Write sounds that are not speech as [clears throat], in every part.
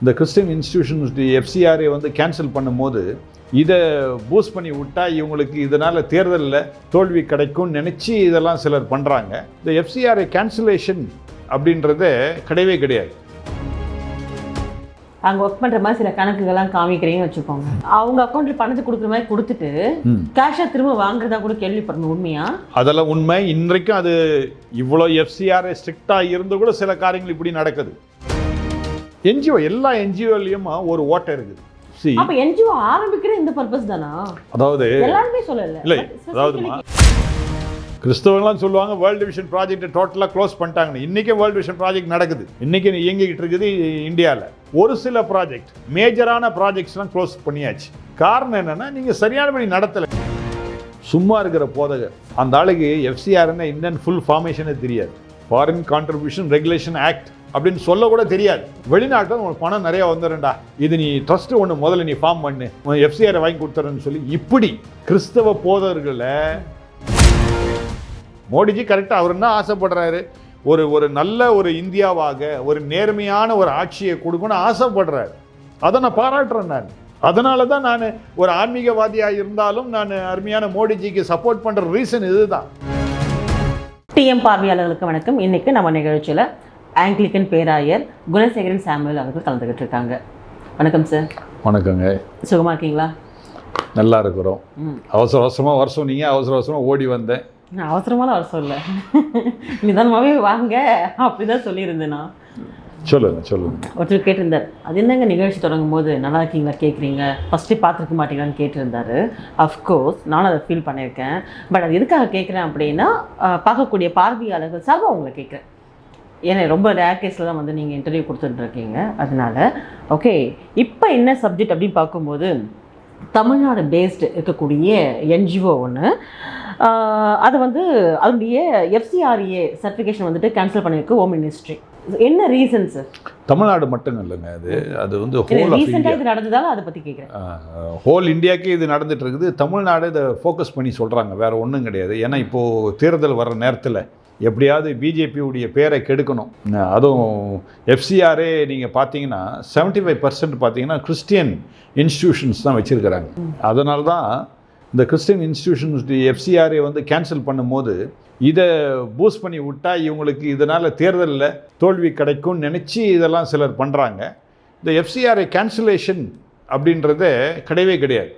இந்த Christian institutions எஃப்சிஆரை வந்து cancel பண்ணும்போது இதை பூஸ்ட் பண்ணி விட்டா இவங்களுக்கு இதனால் தேர்தலில் தோல்வி கிடைக்கும்னு நினச்சி இதெல்லாம் சிலர் பண்ணுறாங்க இந்த எஃப்சிஆரை கேன்சலேஷன் அப்படின்றத கிடையவே கிடையாது. அங்க ஒர்க் பண்ற மாதிரி சில கணக்குகள்லாம் காமிக்கிறீங்கன்னு வச்சுக்கோங்க. அவங்க அக்கௌண்ட்ல பணத்தை கொடுக்குற மாதிரி கொடுத்துட்டு ம். கேஷா திரும்ப வாங்குறதா கூட கேள்விப்படணும் உண்மையா? அதெல்லாம் உண்மை. இன்றைக்கும் அது இவ்வளோ எஃப்சிஆர் ஸ்ட்ரிக்டாக இருந்து கூட சில காரியங்கள் இப்படி நடக்குது. என்ஜிஓ எல்லா என்ஜிஓலையும் ஒரு ஓட்டை இருக்குது. சி அப்ப என்ஜிஓ ஆரம்பிக்கிற இந்த பர்பஸ் தானா? அதாவது எல்லாருமே சொல்லல. இல்லை அதாவதுமா கிறிஸ்தவங்களாம் சொல்லுவாங்க வேர்ல்டு விஷன் ப்ராஜெக்ட் டோட்டலாக க்ளோஸ் பண்ணிட்டாங்கன்னு. இன்றைக்கே வேர்ல்டு விஷன் ப்ராஜெக்ட் நடக்குது. இன்றைக்கி இயங்கிக்கிட்டு இருக்குது இந்தியாவில் ஒரு சில ப்ராஜெக்ட் மேஜரான ப்ராஜெக்ட்ஸ்லாம் க்ளோஸ் பண்ணியாச்சு. காரணம் என்னென்னா நீங்கள் சரியானபடி நடத்தலை. சும்மா இருக்கிற போதகர் அந்த ஆளுக்கு எஃப்சிஆர்னா இந்தியன் ஃபுல் ஃபார்மேஷனே தெரியாது. ஃபாரின் கான்ட்ரிபியூஷன் ரெகுலேஷன் ஆக்ட் அப்படின்னு சொல்ல கூட தெரியாது. வெளிநாட்டில் உனக்கு பணம் நிறைய வந்துடும்டா. இது நீ ட்ரஸ்ட் ஒன்று முதல்ல நீ ஃபார்ம் பண்ணு. எஃப்சிஆரை வாங்கி கொடுத்துறேன்னு சொல்லி இப்படி கிறிஸ்தவ போதர்களை மோடிஜி கரெக்டாக அவர் என்ன ஆசைப்படுறாரு? ஒரு ஒரு நல்ல ஒரு இந்தியாவாக ஒரு நேர்மையான ஒரு ஆட்சியை கொடுக்கணும்னு ஆசைப்படுறாரு. அதை நான் பாராட்டுறேன் நான். அதனால தான் நான் ஒரு ஆன்மீகவாதியாக இருந்தாலும் நான் அருமையான மோடிஜிக்கு சப்போர்ட் பண்ணுற ரீசன் இதுதான். டிஎம் பார்வையாளர்களுக்கு வணக்கம். இன்னைக்கு நம்ம நிகழ்ச்சியில் ஆங்கிலிக்கன் பேராயர் குணசேகரன் சாமுவேல் அவர்கள் கலந்துக்கிட்டு இருக்காங்க வணக்கம் சார் வணக்கங்க. சுகமா இருக்கீங்களா? நல்லா இருக்கிறோம். அவசர அவசரமாக வர சொன்னீங்க அவசர அவசரமாக ஓடி வந்தேன். நான் அவசரமாக வர சொல்ல நிதானமாகவே வாங்க அப்படிதான் சொல்லியிருந்தேன் நான். சொல்லுங்க சொல்லுங்க. ஒருத்தர் கேட்டிருந்தார் அது என்னங்க நிகழ்ச்சி தொடங்கும் போது நல்லா இருக்கீங்களா கேட்குறீங்க? ஃபஸ்ட்டு பார்த்துருக்க மாட்டீங்களான்னு கேட்டிருந்தாரு. அஃப்கோர்ஸ் நானும் அதை ஃபீல் பண்ணியிருக்கேன். பட் அது எதுக்காக கேட்குறேன் அப்படின்னா பார்க்கக்கூடிய பார்வையாளர்கள் சார்பாக உங்களை கேட்குறேன். ஏன்னா ரொம்ப ரேர் கேஸில் தான் வந்து நீங்கள் இன்டர்வியூ கொடுத்துட்ருக்கீங்க அதனால ஓகே இப்போ என்ன சப்ஜெக்ட் அப்படின்னு பார்க்கும்போது தமிழ்நாடு பேஸ்டு இருக்கக்கூடிய என்ஜிஓ ஒன்று அது வந்து அதனுடைய எஃப்சிஆர்ஏ சர்டிஃபிகேஷன் வந்துட்டு கேன்சல் பண்ணியிருக்கு ஹோம் மினிஸ்ட்ரி என்ன ரீசன் சார் தமிழ்நாடு மட்டும் இல்லைங்க அது. அது வந்து ஹோல் ரீசெண்டாக இது நடந்ததால அதை பற்றி கேட்குறேன் ஹோல் இந்தியாவுக்கு இது நடந்துட்டு இருக்குது தமிழ்நாடு இதை ஃபோக்கஸ் பண்ணி சொல்கிறாங்க வேற ஒன்றும் கிடையாது. ஏன்னா இப்போது தேர்தல் வர்ற நேரத்தில் எப்படியாவது பிஜேபியுடைய பேரை கெடுக்கணும். அதுவும் எஃப்சிஆரே நீங்கள் பார்த்தீங்கன்னா செவன்ட்டி ஃபைவ் பர்சன்ட் பார்த்தீங்கன்னா கிறிஸ்டியன் இன்ஸ்டிடியூஷன்ஸ் தான் வச்சுருக்கிறாங்க. அதனால தான் இந்த கிறிஸ்டியன் இன்ஸ்டிடியூஷன்ஸ் எஃப்சிஆரை வந்து கேன்சல் பண்ணும்போது இதை பூஸ்ட் பண்ணி விட்டா இவங்களுக்கு இதனால் தேர்தலில் தோல்வி கிடைக்கும்னு நினச்சி இதெல்லாம் சிலர் பண்ணுறாங்க இந்த எஃப்சிஆரை கேன்சலேஷன் அப்படின்றத கிடையவே கிடையாது.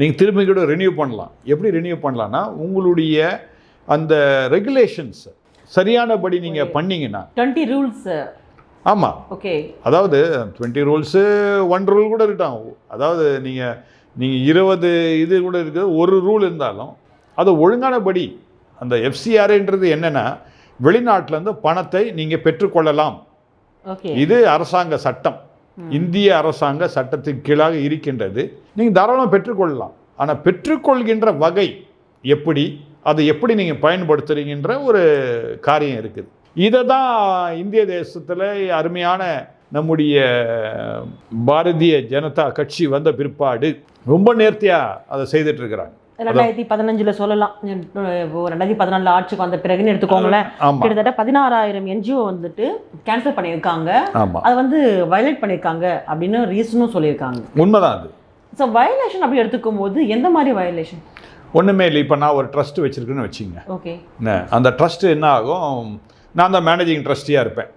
நீங்கள் திரும்பி கூட ரினியூ பண்ணலாம். எப்படி ரினியூ பண்ணலான்னா உங்களுடைய அந்த ரெகுலேஷன்ஸ் சரியானபடி நீங்கள் பண்ணீங்கன்னா. டுவெண்ட்டி ரூல்ஸ் ஆமாம் ஓகே அதாவது டுவெண்ட்டி ரூல்ஸு ஒன் ரூல் கூட இருக்கட்டும் அதாவது நீங்கள் நீங்கள் இருபது இது கூட இருக்குது. ஒரு ரூல் இருந்தாலும் அது ஒழுங்கானபடி அந்த எஃப்சிஆர்ன்றது என்னென்னா வெளிநாட்டிலேருந்து பணத்தை நீங்கள் பெற்றுக்கொள்ளலாம். இது அரசாங்க சட்டம். இந்திய அரசாங்க சட்டத்தின் கீழாக இருக்கின்றது. நீங்கள் தாராளமாக பெற்றுக்கொள்ளலாம். ஆனால் பெற்றுக்கொள்கின்ற வகை எப்படி? அதை எப்படி நீங்கள் பயன்படுத்துறீங்கன்ற ஒரு காரியம் இருக்குது. இதை தான் இந்திய தேசத்தில் அருமையான நம்முடைய பாரதிய ஜனதா கட்சி வந்த பிற்பாடு ரொம்ப நேர்த்தியாக அதை செய்துட்டு இருக்கிறாங்க ரெண்டாயிரத்தி பதினஞ்சுல சொல்லலாம். ரெண்டாயிரத்தி பதினாலில் ஆட்சிக்கு வந்த பிறகுன்னு எடுத்துக்கோங்களேன். கிட்டத்தட்ட பதினாறாயிரம் என்ஜிஓ வந்துட்டு கேன்சல் பண்ணியிருக்காங்க. அதை வந்து வயலேட் பண்ணியிருக்காங்க அப்படின்னு ரீசனும் சொல்லியிருக்காங்க. உண்மைதான் அது. ஸோ வயலேஷன் அப்படி எடுத்துக்கும் போது எந்த மாதிரி வயலேஷன் ஒன்றுமே இல்லை. இப்போ நான் ஒரு ட்ரஸ்ட் வச்சுருக்கேன்னு வச்சுங்க அந்த ட்ரஸ்ட்டு என்ன ஆகும்? நான் தான் மேனேஜிங் ட்ரஸ்டியாக இருப்பேன்.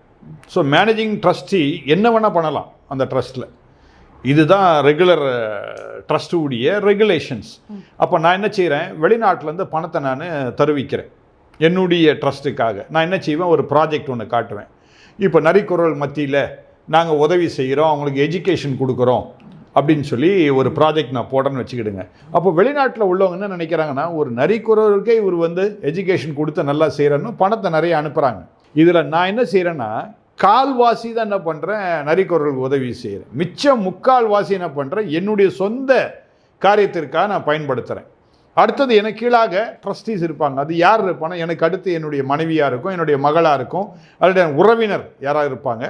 ஸோ மேனேஜிங் ட்ரஸ்டி என்ன வேணால் பண்ணலாம் அந்த ட்ரஸ்ட்டில் இதுதான் ரெகுலர் ட்ரஸ்ட்டுடைய ரெகுலேஷன்ஸ் அப்போ நான் என்ன செய்கிறேன் வெளிநாட்டிலேருந்து பணத்தை நான் தருவிக்கிறேன். என்னுடைய ட்ரஸ்ட்டுக்காக நான் என்ன செய்வேன்? ஒரு ப்ராஜெக்ட் ஒன்று காட்டுவேன். இப்போ நரிக்குறள் மத்தியில் நாங்கள் உதவி செய்கிறோம் அவங்களுக்கு எஜுகேஷன் கொடுக்குறோம். அப்படின்னு சொல்லி ஒரு ப்ராஜெக்ட் நான் போட்டேன்னு வச்சுக்கிடுங்க. அப்போ வெளிநாட்டில் உள்ளவங்க என்ன நினைக்கிறாங்கன்னா ஒரு நரிக்குறவருக்கே இவர் வந்து எஜுகேஷன் கொடுத்து நல்லா செய்கிறேன்னு பணத்தை நிறைய அனுப்புகிறாங்க இதில் நான் என்ன செய்கிறேன்னா கால்வாசி தான் என்ன பண்ணுறேன் நரிக்குறவர்களுக்கு உதவி செய்கிறேன் மிச்சம் முக்கால் வாசி என்ன பண்ணுறேன் என்னுடைய சொந்த காரியத்திற்காக நான் பயன்படுத்துகிறேன் அடுத்தது எனக்கு கீழாக ட்ரஸ்டீஸ் இருப்பாங்க. அது யார் இருப்பானா எனக்கு அடுத்து என்னுடைய மனைவியாக இருக்கும் என்னுடைய மகளாக இருக்கும் அல்லது உறவினர் யாராக இருப்பாங்க.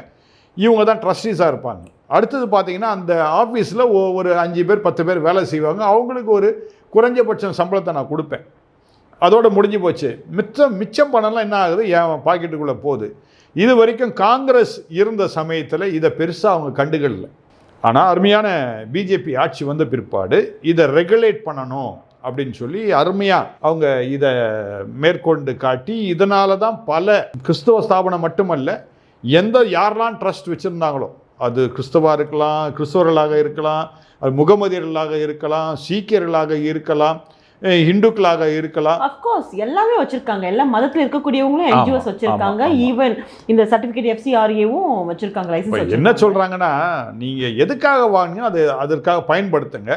இவங்க தான் ட்ரஸ்டீஸாக இருப்பாங்க. அடுத்தது பார்த்தீங்கன்னா அந்த ஆஃபீஸில் ஒரு அஞ்சு பேர் பத்து பேர் வேலை செய்வாங்க. அவங்களுக்கு ஒரு குறைஞ்சபட்சம் சம்பளத்தை நான் கொடுப்பேன். அதோடு முடிஞ்சு போச்சு. மிச்சம் மிச்சம் பணம்லாம் என்ன ஆகுது? என் பாக்கெட்டுக்குள்ளே போகுது. இது வரைக்கும் காங்கிரஸ் இருந்த சமயத்தில் இதை பெருசாக அவங்க கண்டுகளில். ஆனால் அருமையான பிஜேபி ஆட்சி வந்த பிற்பாடு இதை ரெகுலேட் பண்ணணும் அப்படின்னு சொல்லி அருமையாக அவங்க இதை மேற்கொண்டு காட்டி இதனால தான் பல கிறிஸ்தவ ஸ்தாபனம் மட்டுமல்ல எந்த யாரெல்லாம் ட்ரஸ்ட் வச்சுருந்தாங்களோ அது கிறிஸ்தவா இருக்கலாம் கிறிஸ்தவர்களாக இருக்கலாம் அது முகமதியர்களாக இருக்கலாம் சீக்கியர்களாக இருக்கலாம் அஹ் இந்துக்களாக இருக்கலாம். அஃப்கோர்ஸ் எல்லாமே வச்சிருக்காங்க. எல்லா மதத்துல இருக்கக்கூடியவங்களும் என்ஜிஓஸ் வச்சிருக்காங்க. ஈவன் இந்த சர்டிபிகேட் எஃப்சிஆர்ஏவும் வச்சிருக்காங்க லைசன்ஸ் என்ன சொல்கிறாங்கன்னா நீங்கள் எதுக்காக வாங்கினோ அது அதற்காக பயன்படுத்துங்க.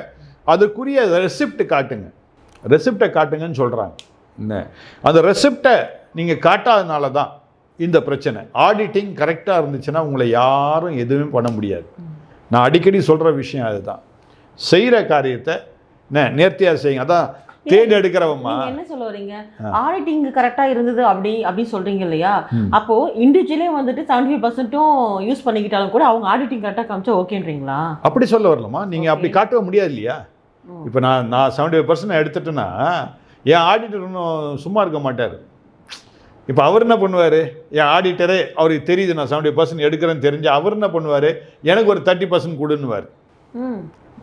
அதுக்குரிய ரெசிப்ட் காட்டுங்க. ரெசிப்டை காட்டுங்கன்னு சொல்கிறாங்க என்ன? அந்த ரெசிப்டை நீங்கள் காட்டாதனால தான் இந்த பிரச்சனை. ஆடிட்டிங் கரெக்டாக இருந்துச்சுன்னா உங்களை யாரும் எதுவுமே பண்ண முடியாது. நான் அடிக்கடி சொல்கிற விஷயம் அதுதான். செய்கிற காரியத்தை என்ன நேர்த்தியாக செய்யுங்க. அதான் தேடி எடுக்கிறவம்மா. நீங்க என்ன சொல்ல வரீங்க? ஆடிட்டிங் கரெக்டா இருந்தது அப்படி அப்படி சொல்றீங்க இல்லையா. அப்போ இண்டிவிஜுவலே வந்துட்டு செவன்டி ஃபைவ் பர்சன்ட்டும் யூஸ் பண்ணிக்கிட்டாலும் கூட அவங்க ஆடிட்டிங் கரெக்டா காமிச்சா ஓகேன்றீங்களா? அப்படி சொல்ல வரலாமா நீங்கள் அப்படி. காட்டவே முடியாது இல்லையா. இப்போ நான் நான் செவன்டி ஃபைவ் பர்சன்ட் எடுத்துட்டேன்னா என் ஆடிட்டர் இன்னும் சும்மா இருக்க மாட்டார். இப்போ அவர் என்ன பண்ணுவார்? என் ஆடிட்டரே அவருக்கு தெரியுது நான் செவன்டி பர்சன்ட் எடுக்கிறேன்னு தெரிஞ்சு அவர் என்ன பண்ணுவார்? எனக்கு ஒரு தேர்ட்டி பர்சன்ட் கொடுன்னுவார்.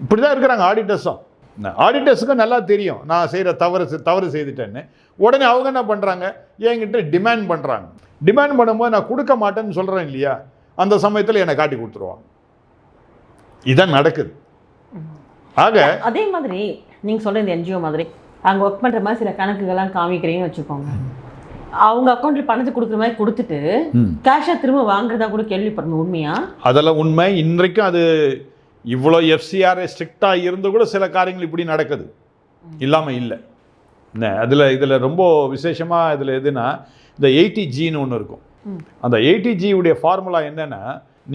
இப்படி தான் இருக்கிறாங்க ஆடிட்டர்ஸும் ஆடிட்டர்ஸுக்கும் நல்லா தெரியும். நான் செய்கிற தவறு தவறு செய்துட்டேன்னு. உடனே அவங்க என்ன பண்ணுறாங்க என்கிட்ட டிமாண்ட் பண்ணுறாங்க டிமாண்ட் பண்ணும்போது நான் கொடுக்க மாட்டேன்னு சொல்கிறேன் இல்லையா? அந்த சமயத்தில் என்னை காட்டி கொடுத்துருவாங்க. இதான் நடக்குது. ஆக அதே மாதிரி நீங்க சொல்ற இந்த என்ஜிஓ மாதிரி அங்க ஒர்க் பண்ற மாதிரி சில கணக்குகள்லாம் காமிக்கிறீங்கன்னு வச்சுக்கோங்க. அவங்க அக்கௌண்ட்ல பணத்தை கொடுக்குற மாதிரி கொடுத்துட்டு. கேஷை திரும்ப வாங்குறதா கூட கேள்விப்படணும் உண்மையா? அதெல்லாம் உண்மை. இன்றைக்கும் அது இவ்வளோ எஃப்சிஆர் ஸ்ட்ரிக்டாக இருந்து கூட சில காரியங்கள் இப்படி நடக்குது. இல்லாமல் இல்லை. என்ன? அதில் இதில் ரொம்ப விசேஷமாக இதில் எதுனா இந்த எயிட்டி ஜின்னு ஒன்று இருக்கும். அந்த எயிட்டி உடைய ஃபார்முலா என்னென்னா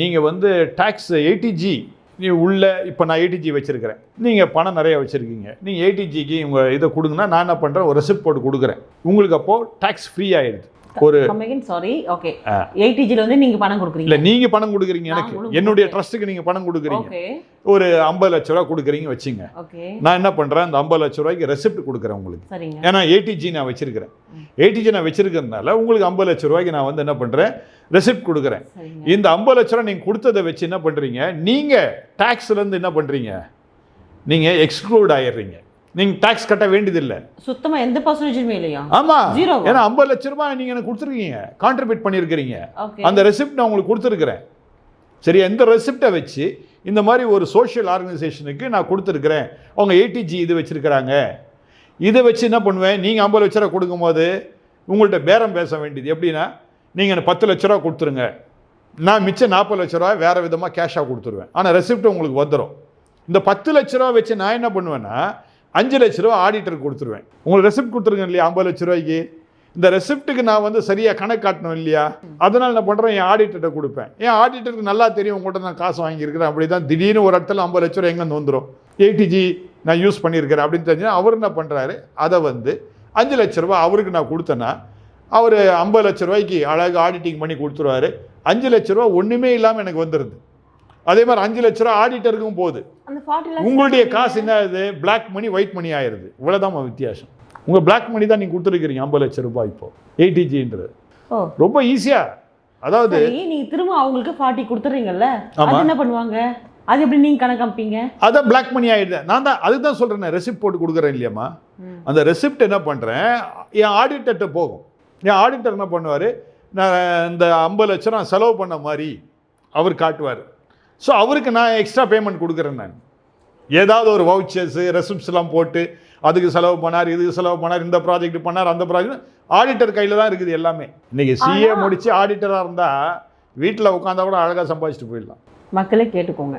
நீங்கள் வந்து டேக்ஸ் எயிட்டி ஜி நீ உள்ள இப்போ நான் எயிட்டி ஜி வச்சுருக்கிறேன். நீங்கள் பணம் நிறைய வச்சுருக்கீங்க. நீங்கள் எயிட்டி ஜிக்கு உங்கள் இதை கொடுங்கன்னா நான் என்ன பண்ணுறேன் ஒரு ரெசிப்ட் போட்டு கொடுக்குறேன். உங்களுக்கு அப்போது டேக்ஸ் ஃப்ரீ ஆயிடுது. ஒரு சாரி ஓகே. எயிட்டிஜில வந்து நீங்க பணம் கொடுக்குறீங்க. இல்லை நீங்கள் பணம் கொடுக்குறீங்க எனக்கு. என்னுடைய. ட்ரஸ்ட்டுக்கு நீங்கள் பணம் கொடுக்குறீங்க. ஒரு ஐம்பது லட்ச ரூபா கொடுக்குறீங்க வச்சுங்க. நான் என்ன பண்ணுறேன் அந்த ஐம்பது லட்ச ரூபாய்க்கு ரெசிப்ட் கொடுக்குறேன் உங்களுக்கு. சரிங்க. ஏன்னா ஏடிஜி நான் வச்சிருக்கிறேன். ஏடிஜி நான் வச்சிருக்கிறதுனால உங்களுக்கு ஐம்பது லட்ச ரூபாய்க்கு நான் வந்து என்ன பண்ணுறேன் ரெசிப்ட் கொடுக்குறேன். இந்த ஐம்பது லட்ச ரூபா நீங்கள் கொடுத்ததை வச்சு என்ன பண்ணுறீங்க நீங்கள் டேக்ஸ்லேருந்து என்ன பண்ணுறீங்க நீங்கள் எக்ஸ்க்ளூட் ஆயிடுறீங்க. நீங்கள் டேக்ஸ் கட்ட வேண்டியதில்லை. சுத்தமா எந்த பர்சன்டேஜுமே இல்லையா? ஆமாம் Zero வா? ஏன்னா ஐம்பது லட்ச ரூபாய் நீங்கள் எனக்கு கொடுத்துருக்கீங்க. கான்ட்ரிபியூட் பண்ணியிருக்கிறீங்க. அந்த ரெசிப்ட் நான் உங்களுக்கு கொடுத்துருக்குறேன். சரியா இந்த ரெசிப்டை வச்சு இந்த மாதிரி ஒரு சோஷியல் ஆர்கனைசேஷனுக்கு நான் கொடுத்துருக்குறேன். அவங்க ஏடிஜி இது வச்சுருக்கிறாங்க. இதை வச்சு என்ன பண்ணுவேன்? நீங்கள் ஐம்பது லட்ச ரூபா கொடுக்கும்போது உங்கள்கிட்ட பேரம் பேச வேண்டியது. எப்படின்னா நீங்கள் எனக்கு பத்து லட்ச ரூபா கொடுத்துருங்க. நான் மிச்சம் நாற்பது லட்ச ரூபா வேறு விதமாக கேஷாக கொடுத்துருவேன். ஆனால் ரெசிப்ட் உங்களுக்கு வந்துடும் இந்த பத்து லட்ச ரூபா வச்சு நான் என்ன பண்ணுவேன்னா அஞ்சு லட்ச ரூபா ஆடிட்டருக்கு கொடுத்துருவேன். உங்களுக்கு ரெசிப்ட் கொடுத்துருங்க இல்லையா ஐம்பது லட்ச ரூபாய்க்கு? இந்த ரெசிப்ட்டுக்கு நான் வந்து சரியாக கணக்கு காட்டணும் இல்லையா? அதனால் நான் பண்ணுறேன் என் ஆடிட்டர்கிட்ட கொடுப்பேன். என் ஆடிட்டருக்கு நல்லா தெரியும் உங்கள்கிட்ட நான் காசு வாங்கியிருக்கிறேன். அப்படி தான் திடீர்னு ஒரு இடத்துல ஐம்பது லட்ச ரூபா எங்கேருந்து வந்துடும் ஏடிஜி நான் யூஸ் பண்ணியிருக்கிறேன் அப்படின்னு தெரிஞ்சுன்னா அவர் என்ன பண்ணுறாரு அதை வந்து அஞ்சு லட்ச ரூபா அவருக்கு நான் கொடுத்தேன்னா அவர் ஐம்பது லட்ச ரூபாய்க்கு அழகு ஆடிட்டிங் பண்ணி கொடுத்துருவாரு. அஞ்சு லட்ச ரூபா ஒன்றுமே இல்லாமல் எனக்கு வந்துடுது அதே மாதிரி அஞ்சு லட்ச ரூபா ஆடிட்டருக்கும் போகுது. உங்களுடைய காசு என்ன ஆகுது பிளாக் மணி ஒயிட் மணி ஆயிருது. இவ்வளோதான் வித்தியாசம். உங்கள் பிளாக் மணி தான் நீங்கள் கொடுத்துருக்கிறீங்க ஐம்பது லட்ச ரூபாய் இப்போ. ஏடிஜின்றது ரொம்ப ஈஸியா அதாவது நீங்க திரும்ப அவங்களுக்கு ஃபார்ட்டி கொடுத்துறீங்கல்ல? என்ன பண்ணுவாங்க? அது எப்படி நீங்க கணக்கு காமிப்பீங்க? அதான் பிளாக் மணி ஆயிடுது நான் தான் அதுக்கு தான் சொல்கிறேன் ரெசிப்ட் போட்டு கொடுக்குறேன் இல்லையாம்மா. அந்த ரெசிப்ட் என்ன பண்ணுறேன் என் ஆடிட்டர்கிட்ட போகும். என் ஆடிட்டர் என்ன பண்ணுவார்? நான் இந்த ஐம்பது லட்சம் நான் செலவு பண்ண மாதிரி அவர் காட்டுவார். ஸோ அவருக்கு நான் எக்ஸ்ட்ரா பேமெண்ட் கொடுக்குறேன் நான். ஏதாவது ஒரு வவுச்சர்ஸு ரெசிப்ட்ஸ்லாம் போட்டு அதுக்கு செலவு பண்ணார் இதுக்கு செலவு பண்ணார் இந்த ப்ராஜெக்ட் பண்ணார் அந்த ப்ராஜெக்ட் ஆடிட்டர் கையில் தான் இருக்குது எல்லாமே. இன்னைக்கு சிஏ முடிச்சு ஆடிட்டராக இருந்தால் வீட்டில் உட்காந்தா கூட அழகாக சம்பாதிச்சுட்டு போயிடலாம். மக்களே கேட்டுக்கோங்க.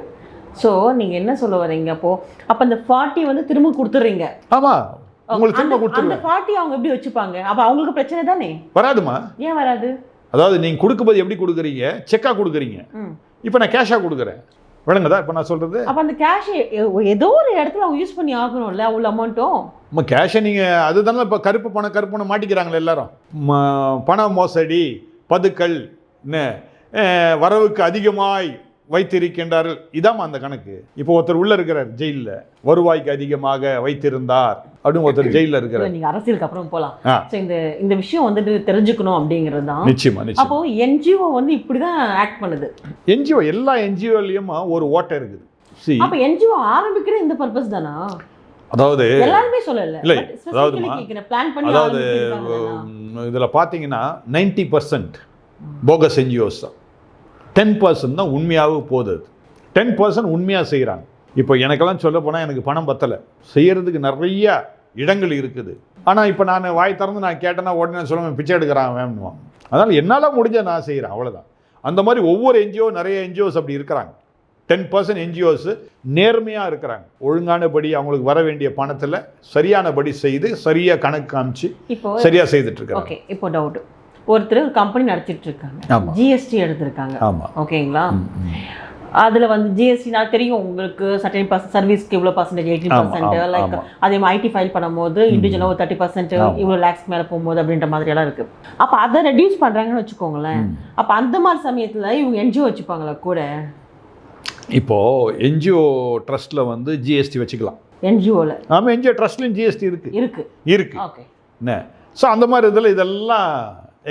ஸோ நீங்க என்ன சொல்ல வரீங்க அப்போ? அப்ப அந்த ஃபார்ட்டி வந்து திரும்ப கொடுத்துறீங்க. ஆமாம் உங்களுக்கு திரும்ப அந்த- அந்த ஃபார்ட்டி அவங்க எப்படி வச்சுப்பாங்க? அப்ப அவங்களுக்கு பிரச்சனை தானே? வராதுமா? ஏன் வராது? அதாவது நீங்கள் கொடுக்கும்போது எப்படி கொடுக்குறீங்க? செக்காக கொடுக்குறீங்க. இப்போ நான் கேஷாக கொடுக்குறேன். விளங்குதா? இப்போ நான் சொல்கிறது அப்ப அந்த கேஷ் ஏதோ ஒரு இடத்துல அவங்க யூஸ் பண்ணி ஆகணும்ல அவ்வளோ அமௌண்ட்டும் நம்ம கேஷை நீங்கள் அதுதானே இப்போ கருப்பு பணம் கருப்பு பணம் மாட்டிக்கிறாங்களே எல்லாரும். பண மோசடி பதுக்கல் வரவுக்கு அதிகமாய் வைத்திருக்கின்றார்கள். இதாம்மா அந்த கணக்கு. இப்போ ஒருத்தர் உள்ள இருக்கிறார் ஜெயிலில். வருவாய்க்கு அதிகமாக வைத்திருந்தார். அப்படின்னு ஒருத்தர் ஜெயிலில் இல்ல, இருக்கிறார். நீங்க அரசியலுக்கு அப்புறம் போலாம். ஆ. So, இந்த இந்த விஷயம் வந்துட்டு தெரிஞ்சுக்கணும் அப்படிங்கிறது தான். நிச்சயமா அப்போ என்ஜிஓ வந்து இப்படிதான் ஆக்ட் பண்ணுது. என்ஜிஓ எல்லா என்ஜிஓலையும் ஒரு ஓட்டை இருக்குது. சி அப்ப என்ஜிஓ ஆரம்பிக்கிற இந்த பர்பஸ் தானா? அதாவது எல்லாருமே சொல்லல. இல்லை, அதாவது ஆரம்பிச்சிருக்காங்களா? இதில் பார்த்தீங்கன்னா நைன்டி பர்சன்ட் போகஸ் என்ஜிஓஸ் தான். டென் பர்சன்ட் தான் உண்மையாகவே போகுது. டென் பர்சன்ட் உண்மையாக செய்கிறாங்க இப்போ எனக்கெல்லாம் சொல்ல போனால் எனக்கு பணம் பத்தலை. செய்கிறதுக்கு நிறைய இடங்கள் இருக்குது. ஆனால் இப்போ நான் வாய் திறந்து நான் கேட்டேன்னா உடனே சொல்லுவேன் பிச்சை எடுக்கிறான் வேணுவான் அதனால் என்னால் முடிஞ்ச நான் செய்கிறேன் அவ்வளோதான் அந்த மாதிரி ஒவ்வொரு என்ஜிஓ நிறைய என்ஜிஓஸ் அப்படி இருக்கிறாங்க. டென் பர்சன்ட் என்ஜிஓஸ் நேர்மையாக இருக்கிறாங்க. ஒழுங்கானபடி அவங்களுக்கு வர வேண்டிய பணத்தில் சரியானபடி செய்து சரியாக கணக்கு காமிச்சு சரியாக செய்துட்டு இருக்கிறாங்க ஓகே இப்போ டவுட் ஒருத்தர் ஒரு கம்பெனி நடத்திட்டு இருக்காங்க. ஜிஎஸ்டி எடுத்திருக்காங்க. ஆமாம் ஓகேங்களா? அதுல வந்து ஜிஎஸ்டி நான் தெரியும் உங்களுக்கு சர்டன் பர்சன்ட் சர்வீஸ்க்கு இவ்வளோ பர்சன்டேஜ் எயிட்டீன் ஆமா, பர்சன்ட் லைக். அதே மாதிரி ஐடி ஃபைல் பண்ணும்போது இண்டிவிஜுவலாக ஒரு தேர்ட்டி பர்சன்ட். இவ்வளோ லேக்ஸ் மேலே போகும்போது அப்படின்ற மாதிரி எல்லாம் இருக்கு. அப்போ அதை ரெடியூஸ் பண்றாங்கன்னு வச்சுக்கோங்களேன். அப்போ அந்த மாதிரி சமயத்துல இவங்க என்ஜிஓ வச்சுப்பாங்களா கூட? இப்போது என்ஜிஓ ட்ரஸ்ட்டில் வந்து ஜிஎஸ்டி வச்சுக்கலாம். என்ஜிஓல ஆமாம் என்ஜிஓ ட்ரஸ்ட்லையும் ஜிஎஸ்டி இருக்குது இருக்கு. இருக்குது ஓகே என்ன? ஸோ அந்த மாதிரி இதில் இதெல்லாம்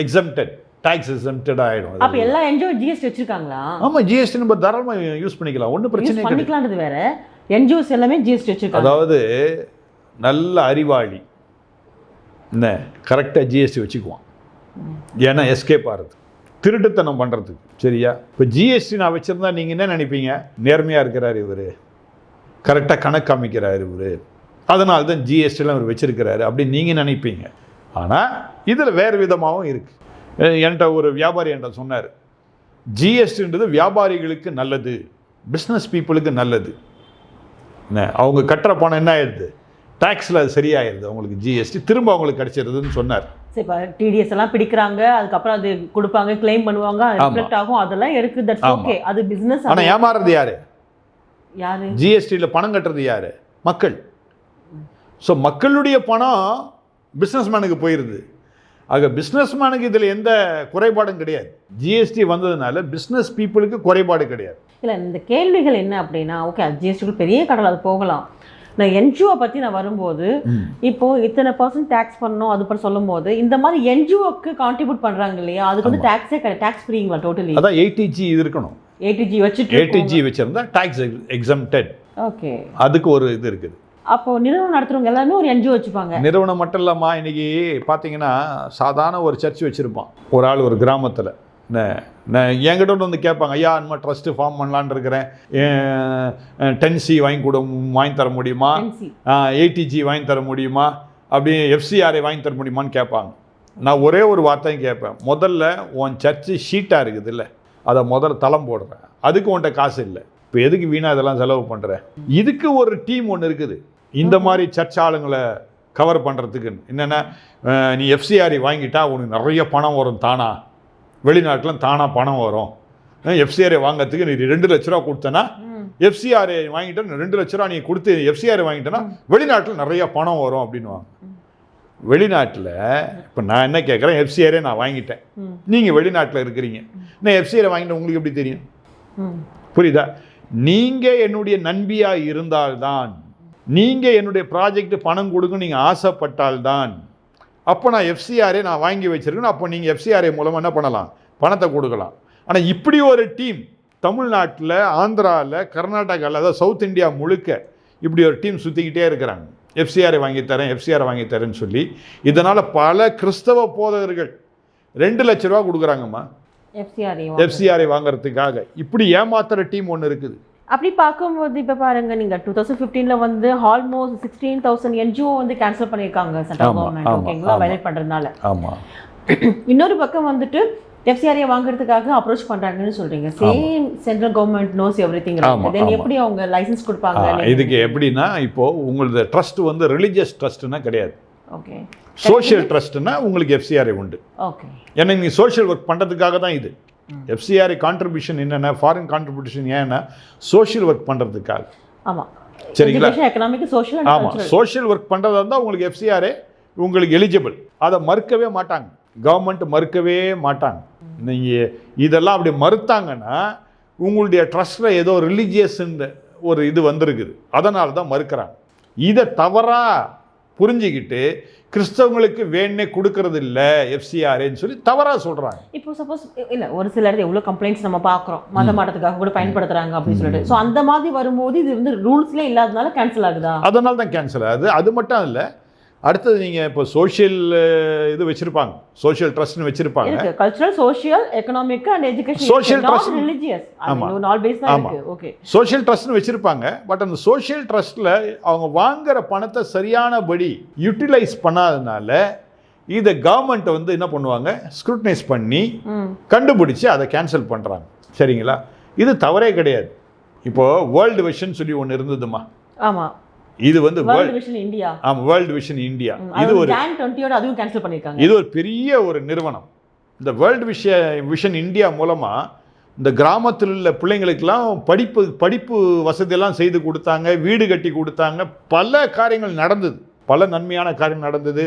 எக்ஸம்டட் டேக்ஸ் எக்ஸம்டட் ஆகிடும் அப்போ எல்லா என்ஜிஓ ஜிஎஸ்டி வச்சிருக்காங்களா? ஆமாம் ஜிஎஸ்டி நம்ம தாராளமாக யூஸ் பண்ணிக்கலாம். ஒன்றும் கிடையாது. பண்ணிக்கலான்றது வேற. என்ஜிஓஸ் எல்லாமே ஜிஎஸ்டி வச்சிருக்காங்க. அதாவது நல்ல அறிவாளி. என்ன? கரெக்டாக ஜிஎஸ்டி வச்சுக்குவான். ஏன்னா எஸ்கேப் ஆகிறது திருட்டுத்தனம் பண்ணுறதுக்கு சரியா? இப்போ ஜிஎஸ்டி நான் வச்சுருந்தா நீங்கள் என்ன நினைப்பீங்க? நேர்மையாக இருக்கிறார் இவர். கரெக்டாக கணக்கு காமிக்கிறார் இவர். அதனால தான் ஜிஎஸ்டிலாம் இவர் வச்சிருக்கிறாரு அப்படின்னு நீங்கள் நினைப்பீங்க. ஆனால் இதில் வேறு விதமாகவும் இருக்குது என்கிட்ட ஒரு வியாபாரி என்கிட்ட சொன்னார். ஜிஎஸ்டின்றது வியாபாரிகளுக்கு நல்லது பிஸ்னஸ் பீப்புளுக்கு நல்லது. என்ன அவங்க கட்டுற பணம் என்ன ஆயிடுது? டேக்ஸில் அது சரியாயிருது அவங்களுக்கு ஜிஎஸ்டி திரும்ப அவங்களுக்கு கிடைச்சிருதுன்னு சொன்னார். சரி இப்போ டிடிஎஸ் எல்லாம் பிடிக்கிறாங்க அதுக்கப்புறம் அது கொடுப்பாங்க கிளைம் பண்ணுவாங்க. ரிஃப்ளெக்ட் ஆகும் அதெல்லாம் இருக்கு தட்ஸ் ஆமா. ஓகே அது பிசினஸ் ஆனால் ஏமாறுறது யாரு? யாரு? ஜிஎஸ்டியில் பணம் கட்டுறது யாரு? மக்கள். ஸோ மக்களுடைய பணம் பிஸ்னஸ்மேனுக்கு போயிடுது ஆக பிஸ்னஸ்மேனுக்கு இதில் எந்த குறைபாடும் கிடையாது. ஜிஎஸ்டி வந்ததுனால பிஸ்னஸ் பீப்புளுக்கு குறைபாடு கிடையாது. இல்ல இந்த கேள்விகள் என்ன அப்படின்னா ஓகே அது ஜிஎஸ்டிக்குள் பெரிய கடல் அது போகலாம். நான் என்ஜிஓ பத்தி நான் வரும்போது இப்போ இத்தனை பர்சன்ட் டேக்ஸ் பண்ணணும் அது பண்ண சொல்லும் போது இந்த மாதிரி என்ஜிஓக்கு கான்ட்ரிபியூட் பண்றாங்க இல்லையா? அதுக்கு வந்து டேக்ஸே கிடையாது டேக்ஸ் ஃப்ரீங்களா டோட்டலி அதான் இது இருக்கணும். ஏடிஜி வச்சுட்டு ஏடிஜி வச்சிருந்தா டேக்ஸ் எக்ஸம்டட் ஓகே அதுக்கு ஒரு இது இருக்குது. அப்போ நிறுவனம் நடத்துறவங்க எல்லாருமே ஒரு என்ஜிஓ வச்சுப்பாங்க. நிறுவனம் மட்டும் இல்லாமா இன்னைக்கு பார்த்தீங்கன்னா சாதாரண ஒரு சர்ச் வச்சுருப்பான். ஒரு ஆள் ஒரு கிராமத்தில். நான் என்கிட்ட வந்து கேட்பாங்க ஐயா மாதிரி ட்ரஸ்ட்டு ஃபார்ம் பண்ணலான்னு இருக்கிறேன். டென் சி வாங்கி கொடு வாங்கி தர முடியுமா. ஏடிஜி வாங்கி தர முடியுமா? அப்படி எஃப்சிஆர்ஐ வாங்கி தர முடியுமான்னு கேட்பாங்க. நான் ஒரே ஒரு வார்த்தையும் கேட்பேன். முதல்ல உன் சர்ச்சு ஷீட்டாக இருக்குது இல்லை அதை முதல்ல தளம் போடுறேன். அதுக்கு உன்கிட்ட காசு இல்லை. இப்போ எதுக்கு வீணாக இதெல்லாம் செலவு பண்ணுற இதுக்கு ஒரு டீம் ஒன்று இருக்குது. இந்த மாதிரி சர்ச் ஆளுங்களை கவர் பண்ணுறதுக்கு என்னென்னா நீ எஃப்சிஆர்ஐ வாங்கிட்டா உனக்கு நிறைய பணம் வரும் தானா? வெளிநாட்டில் தானாக பணம் வரும். எஃப்சிஆர்ஐ வாங்குறதுக்கு நீ ரெண்டு லட்ச ரூபா கொடுத்தனா ம். எஃப்சிஆர்ஐ வாங்கிட்டு ரெண்டு லட்ச ரூபா நீ கொடுத்து எஃப்சிஆர்ஐ வாங்கிட்டேன்னா வெளிநாட்டில் நிறைய பணம் வரும் அப்படின்னுவாங்க. வெளிநாட்டில் இப்போ நான் என்ன கேட்குறேன் எஃப்சிஆரே நான் வாங்கிட்டேன். நீங்கள் வெளிநாட்டில் இருக்கிறீங்க. நான் எஃப்சிஆரை வாங்கிட்டேன். உங்களுக்கு எப்படி தெரியும். புரியுதா? நீங்கள் என்னுடைய நண்பியாக இருந்தால்தான் நீங்கள் என்னுடைய ப்ராஜெக்ட் பணம் கொடுக்க நீங்கள் ஆசைப்பட்டால்தான். அப்போ நான் எஃப்சிஆரே நான் வாங்கி வச்சுருக்கேன். அப்போ நீங்கள் எஃப்சிஆர்ஏ மூலமாக என்ன பண்ணலாம்? பணத்தை கொடுக்கலாம். ஆனால் இப்படி ஒரு டீம் தமிழ்நாட்டில் ஆந்திராவில் கர்நாடகாவில் அதாவது சவுத் இந்தியா முழுக்க இப்படி ஒரு டீம் சுற்றிக்கிட்டே இருக்கிறாங்க. எஃப்சிஆரை வாங்கி தரேன் எஃப்சிஆரை வாங்கி தரேன்னு சொல்லி. இதனால் பல கிறிஸ்தவ போதகர்கள் ரெண்டு லட்ச ரூபா கொடுக்குறாங்கம்மா. எஃப்சிஆரை வாங்குறதுக்காக. இப்படி ஏமாத்துற டீம் ஒன்று இருக்குது. அப்படி பார்க்கும்போது இப்ப பாருங்க நீங்க டூ தௌசண்ட் ஃபிஃப்டீன்ல வந்து ஆல்மோஸ்ட் சிக்ஸ்டீன் தௌசண்ட் என்ஜிஓ வந்து கேன்சல் பண்ணியிருக்காங்க சென்ட்ரல் கவர்மெண்ட் ஓகேங்களா ஆமா. வயலேட் பண்றதுனால. ஆமாம் [clears throat] இன்னொரு பக்கம் வந்துட்டு எஃப்சிஆர்ஏ வாங்குறதுக்காக அப்ரோச் பண்றாங்கன்னு சொல்றீங்க. Same central government knows everything then. எப்படி அவங்க லைசன்ஸ் கொடுப்பாங்க? இதுக்கு எப்படின்னா இப்போது உங்களது ட்ரஸ்ட் வந்து ரிலீஜியஸ் ட்ரஸ்ட்னா கிடையாது. ஓகே சோஷியல் ட்ரஸ்ட்னா உங்களுக்கு எஃப்சிஆர்ஐ உண்டு. ஓகே ஏன்னா நீங்கள் சோஷியல் ஒர்க் பண்ணுறதுக்காக தான் இது. எஃப்சிஆர்ஐ கான்ட்ரிபியூஷன் என்னென்ன ஃபாரின் கான்ட்ரிபியூஷன் ஏன்னா சோஷியல் ஒர்க் பண்ணுறதுக்காக ஆமா. சரிங்களா? சோஷியல் ஆமாம் சோஷியல் ஒர்க் பண்ணுறதா இருந்தால் உங்களுக்கு எஃப்சிஆர்ஏ உங்களுக்கு எலிஜிபிள் அதை மறுக்கவே மாட்டாங்க. கவர்மெண்ட் மறுக்கவே மாட்டாங்க. நீங்கள் இதெல்லாம் அப்படி மறுத்தாங்கன்னா உங்களுடைய ட்ரஸ்ட்டில் ஏதோ ரிலீஜியஸ் ஒரு இது வந்திருக்குது. அதனால தான் மறுக்கிறாங்க. இதை தவறாக புரிஞ்சுக்கிட்டு கிறிஸ்தவங்களுக்கு வேணே கொடுக்கறது இல்லை எஃப்சிஆர்ஏன்னு சொல்லி தவறாக சொல்கிறாங்க இப்போ சப்போஸ் இல்ல ஒரு சில இடத்துல எவ்வளவு கம்ப்ளைண்ட்ஸ் நம்ம பாக்குறோம் மத மாட்டத்துக்காக கூட பயன்படுத்துறாங்க அப்படின்னு சொல்லிட்டு. சோ அந்த மாதிரி வரும்போது இது வந்து ரூல்ஸ்ல இல்லாதனால கேன்சல் ஆகுதா? அதனால தான் கேன்சல் ஆகுது. அது மட்டும் இல்லை அடுத்தது நீங்கள் இப்போ சோஷியல் இது வச்சுருப்பாங்க. சோஷியல் ட்ரஸ்ட்னு வச்சுருப்பாங்க. Cultural social economic and education Social trust- religious ஆமா. அது நாலு பேஸ் தான் ஓகே சோஷியல் ட்ரஸ்ட்னு வச்சுருப்பாங்க. பட் அந்த சோஷியல் ட்ரஸ்ட்டில் அவங்க வாங்குற பணத்தை சரியானபடி யூட்டிலைஸ் பண்ணாதனால இதை கவர்மெண்ட் வந்து என்ன பண்ணுவாங்க? ஸ்க்ரூட்னைஸ் பண்ணி கண்டுபிடிச்சி அதை கேன்சல் பண்ணுறாங்க சரிங்களா? இது தவறே கிடையாது. இப்போது வேர்ல்டு விஷன் சொல்லி ஒன்று இருந்ததுமா? ஆமா. இது வந்து வேர்ல்ட் விஷன் இந்தியா ஆமாம் வேர்ல்டு விஷன் இந்தியா இது ஒரு ஒரு ஜான் 20யோட அதுவும் கேன்சல் பண்ணிருக்காங்க. இது ஒரு பெரிய ஒரு நிறுவனம். இந்த வேர்ல்டு விஷய விஷன் இந்தியா மூலமாக இந்த கிராமத்தில் உள்ள பிள்ளைங்களுக்கெல்லாம் படிப்பு படிப்பு வசதியெல்லாம் செய்து கொடுத்தாங்க வீடு கட்டி கொடுத்தாங்க. பல காரியங்கள் நடந்தது. பல நன்மையான காரியம் நடந்தது.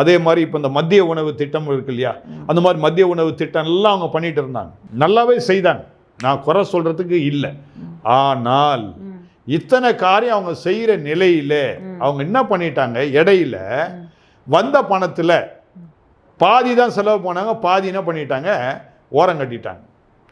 அதே மாதிரி இப்போ இந்த மத்திய உணவு திட்டம் இருக்கு இல்லையா? அந்த மாதிரி மத்திய உணவு திட்டம் எல்லாம் அவங்க பண்ணிட்டு இருந்தாங்க. நல்லாவே செய்தாங்க. நான் குறை சொல்றதுக்கு இல்லை. ஆனால். இத்தனை காரியம் அவங்க செய்கிற நிலையில அவங்க என்ன பண்ணிட்டாங்க? இடையில வந்த பணத்துல பாதி தான் செலவு பண்ணாங்க பாதி என்ன பண்ணிட்டாங்க? ஓரம் கட்டிட்டாங்க.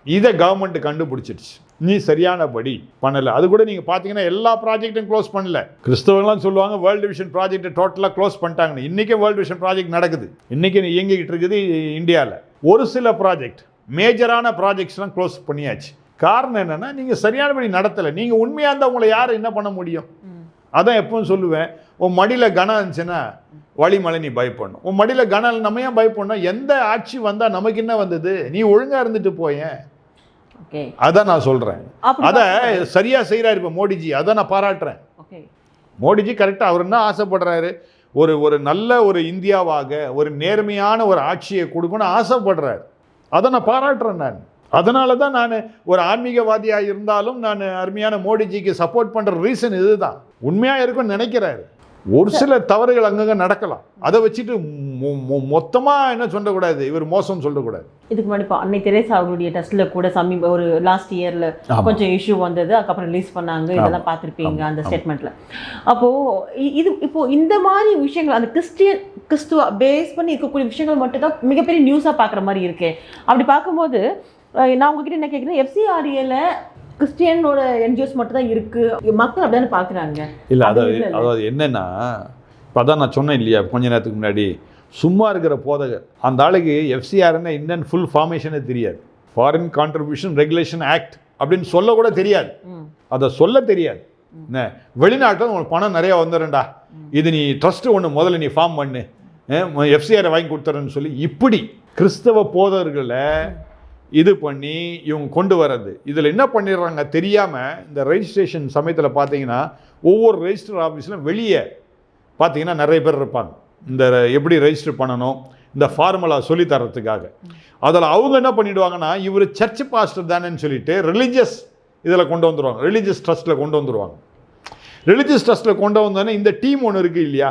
இதை கவர்மெண்ட் கண்டுபிடிச்சிடுச்சு. நீ சரியானபடி பண்ணல. அது கூட நீங்க பாத்தீங்கன்னா எல்லா ப்ராஜெக்ட்டும் க்ளோஸ் பண்ணல. கிறிஸ்தவங்களாம் சொல்லுவாங்க வேர்ல்டு விஷன் ப்ராஜெக்ட் டோட்டலாக க்ளோஸ் பண்ணிட்டாங்க இன்னைக்கே வேர்ல்டு விஷன் ப்ராஜெக்ட் நடக்குது. இன்னைக்கு இயங்கிக்கிட்டு இருக்குது இந்தியாவில் ஒரு சில ப்ராஜெக்ட் மேஜரான ப்ராஜெக்ட்ஸ்லாம் க்ளோஸ் பண்ணியாச்சு. காரணம் என்னன்னா நீங்க சரியானபடி நடத்தலை. நீங்க உண்மையா இருந்தா உங்களை யார் என்ன பண்ண முடியும். அதான் எப்பவும் சொல்லுவேன் உன் மடியில் கனம் இருந்துச்சுன்னா வழிமலை நீ பயப்படணும். உன் மடியில் கனம் நம்ம ஏன் பயப்படணும்? எந்த ஆட்சி வந்தா நமக்கு என்ன வந்தது? நீ ஒழுங்கா இருந்துட்டு போயேன் அதான் நான் சொல்றேன். அப்படி அதை சரியா செய்கிறாரு இப்போ மோடிஜி. அதை நான் பாராட்டுறேன். மோடிஜி கரெக்டாக அவர் என்ன ஆசைப்படுறாரு? ஒரு ஒரு நல்ல ஒரு இந்தியாவாக ஒரு நேர்மையான ஒரு ஆட்சியை கொடுக்கணும்னு ஆசைப்படுறாரு. அதை நான் பாராட்டுறேன் நான். அதனால தான் நான் ஒரு ஆன்மீகவாதியாக இருந்தாலும் நான் அருமையான மோடிஜிக்கு சப்போர்ட் பண்ணுற ரீசன் இதுதான். உண்மையாக இருக்கும்னு நினைக்கிறாரு. ஒரு சில தவறுகள் அங்கங்கே நடக்கலாம். அதை வச்சுட்டு மொத்தமாக என்ன சொல்லக்கூடாது? இவர் மோசம் சொல்லக்கூடாது. இதுக்கு முன்னாடி இப்போ அன்னை தெரேசா அவர்களுடைய டெஸ்ட்ல கூட சமீப ஒரு லாஸ்ட் இயர்ல. கொஞ்சம் இஷ்யூ வந்தது. அதுக்கப்புறம் ரிலீஸ் பண்ணாங்க. இதெல்லாம் பார்த்திருப்பீங்க அந்த ஸ்டேட்மெண்ட்ல அப்போ இ- இது இப்போ இந்த மாதிரி விஷயங்கள் அந்த கிறிஸ்டியன் கிறிஸ்துவ பேஸ் பண்ணி இருக்கக்கூடிய விஷயங்கள் மட்டும் தான் மிகப்பெரிய நியூஸா பார்க்குற மாதிரி இருக்கே. அப்படி பார்க்கும்போது நான் உங்ககிட்ட என்ன கேட்குறேன் எஃப்சிஆர்ஏல கிறிஸ்டியனோட என்ஜிஓஸ் மட்டும் தான் இருக்கு. மக்கள் அப்படிதானே பார்க்குறாங்க? இல்லை அது அதாவது. அதாவது என்னன்னா இப்போ அதான் நான் சொன்னேன் இல்லையா கொஞ்ச நேரத்துக்கு முன்னாடி. சும்மா இருக்கிற போதகர் அந்த ஆளுக்கு எஃப்சிஆர்னா என்னன்னு ஃபுல் ஃபார்மேஷனே தெரியாது. ஃபாரின் கான்ட்ரிபியூஷன் ரெகுலேஷன் ஆக்ட் அப்படின்னு சொல்ல கூட தெரியாது. அதை சொல்ல தெரியாது. என்ன? வெளிநாட்டில் உனக்கு பணம் நிறையா வந்துடும்டா. இது நீ ட்ரஸ்ட் ஒன்று முதல்ல நீ ஃபார்ம் பண்ணு. எஃப்சிஆரை வாங்கி கொடுத்துறேன்னு சொல்லி இப்படி கிறிஸ்தவ போதர்களை இது பண்ணி இவங்க கொண்டு வர்றது. இதில் என்ன பண்ணிடுறாங்க தெரியாமல் இந்த ரெஜிஸ்ட்ரேஷன் சமயத்தில் பார்த்தீங்கன்னா ஒவ்வொரு ரெஜிஸ்டர் ஆஃபீஸ்லையும் வெளியே பார்த்தீங்கன்னா நிறைய பேர் இருப்பாங்க. இந்த எப்படி ரெஜிஸ்டர் பண்ணணும் இந்த ஃபார்முலா சொல்லி தரத்துக்காக அதில் அவங்க என்ன பண்ணிடுவாங்கன்னா இவர் சர்ச் பாஸ்டர் தானேன்னு சொல்லிட்டு ரிலீஜியஸ் இதில் கொண்டு வந்துடுவாங்க ரிலீஜியஸ் ட்ரஸ்ட்டில் கொண்டு வந்துடுவாங்க ரிலீஜியஸ் ட்ரஸ்ட்டில் கொண்டு வந்தோடனே இந்த டீம் ஒன்று இருக்குது இல்லையா?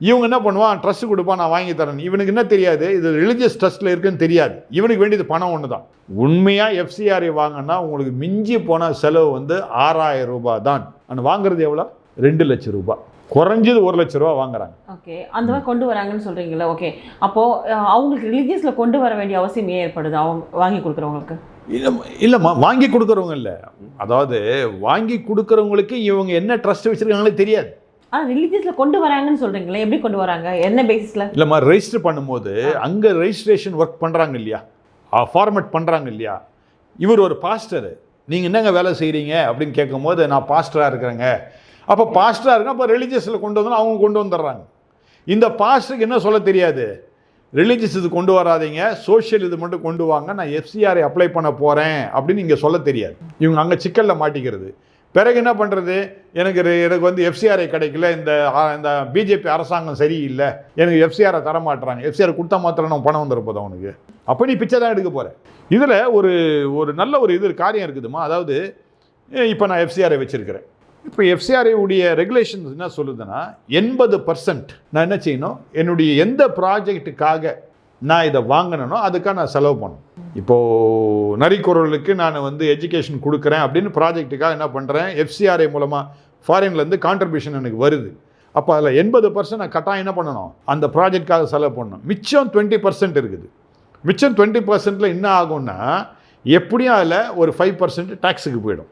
இவங்க என்ன பண்ணுவான்? ட்ரஸ்ட் கொடுப்பான் நான் வாங்கி தரேன். இவனுக்கு என்ன தெரியாது? இது ரிலீஜியஸ் ட்ரஸ்ட்டில் இருக்குன்னு தெரியாது. இவனுக்கு வேண்டியது பணம் ஒன்று தான் உண்மையாக எஃப்சிஆர்ஐ வாங்கினா உங்களுக்கு மிஞ்சி போன செலவு வந்து ஆறாயிரம் ரூபாய் தான். ஆனால் வாங்குறது எவ்வளோ? ரெண்டு லட்சம் ரூபாய். குறைஞ்சது ஒரு லட்ச ரூபா வாங்குறாங்க. ஓகே. அந்த மாதிரி கொண்டு வராங்கன்னு சொல்றீங்களா ஓகே. அப்போ அஹ், அவங்களுக்கு ரிலீஜியஸ்ல கொண்டு வர வேண்டிய அவசியம் ஏன் ஏற்படுது? அவங்க வாங்கி கொடுக்குறவங்களுக்கு? இல்ல- இல்லைம்மா வாங்கி கொடுக்குறவங்க இல்லை. அதாவது வாங்கி கொடுக்குறவங்களுக்கு இவங்க என்ன ட்ரஸ்ட் வச்சுருக்காங்களே தெரியாது. ஆனால் ரிலீஜியஸில் கொண்டு வராங்கன்னு சொல்கிறீங்களே எப்படி கொண்டு வராங்க? என்ன பேசிஸில் இல்லைம்மா ரெஜிஸ்டர் பண்ணும்போது அங்கே ரெஜிஸ்ட்ரேஷன் ஒர்க் பண்ணுறாங்க இல்லையா? ஃபார்மேட் பண்ணுறாங்க இல்லையா? இவர் ஒரு பாஸ்டர் நீங்கள் என்னங்க வேலை செய்கிறீங்க அப்படின்னு கேட்கும்போது நான் பாஸ்டராக இருக்கிறேங்க. அப்போ பாஸ்டராக இருக்கேன் அப்போ ரிலீஜியஸில் கொண்டு வந்தோன்னா அவங்க கொண்டு வந்துடுறாங்க. இந்த பாஸ்டருக்கு என்ன சொல்ல தெரியாது? ரிலீஜியஸ் இது கொண்டு வராதீங்க சோஷியல் இது மட்டும் கொண்டு வாங்க நான் எஃப்சிஆரை அப்ளை பண்ண போகிறேன் அப்படின்னு இங்கே சொல்ல தெரியாது. இவங்க அங்கே சிக்கலில் மாட்டிக்கிறது. பிறகு என்ன பண்ணுறது எனக்கு எனக்கு வந்து எஃப்சிஆர்ஐ கிடைக்கல. இந்த இந்த பிஜேபி அரசாங்கம் சரியில்லை. எனக்கு எஃப்சிஆரை தர மாட்டுறாங்க எஃப்சிஆர் கொடுத்தா மாத்திரம் நம்ம பணம் வந்துருப்போம் அவனுக்கு. அப்போ நீ பிச்சை தான் எடுக்க போகிற இதில் ஒரு ஒரு நல்ல ஒரு இது காரியம் இருக்குதுமா அதாவது இப்போ நான் எஃப்சிஆரை வச்சுருக்கிறேன். இப்போ எஃப்சிஆர்ஐ உடைய ரெகுலேஷன்ஸ் என்ன சொல்லுதுன்னா எண்பது பர்சன்ட் நான் என்ன செய்யணும்? என்னுடைய எந்த ப்ராஜெக்ட்டுக்காக நான் இதை வாங்கினேனோ அதுக்காக நான் செலவு பண்ணணும். இப்போது நரிக்குறளுக்கு நான் வந்து எஜுகேஷன் கொடுக்குறேன் அப்படின்னு ப்ராஜெக்ட்டுக்காக என்ன பண்ணுறேன் எஃப்சிஆர்ஐ மூலமாக ஃபாரின்லேருந்து கான்ட்ரிபியூஷன் எனக்கு வருது. அப்போ அதில் எண்பது பர்சன்ட் நான் கட்டாயம் என்ன பண்ணணும்? அந்த ப்ராஜெக்ட்காக செலவு பண்ணணும். மிச்சம் டுவெண்ட்டி பர்சன்ட் இருக்குது. மிச்சம் டுவெண்ட்டி பர்சன்ட்டில் என்ன ஆகும்னா எப்படியும் அதில் ஒரு ஃபைவ் பர்சன்ட் டேக்ஸுக்கு போயிடும்.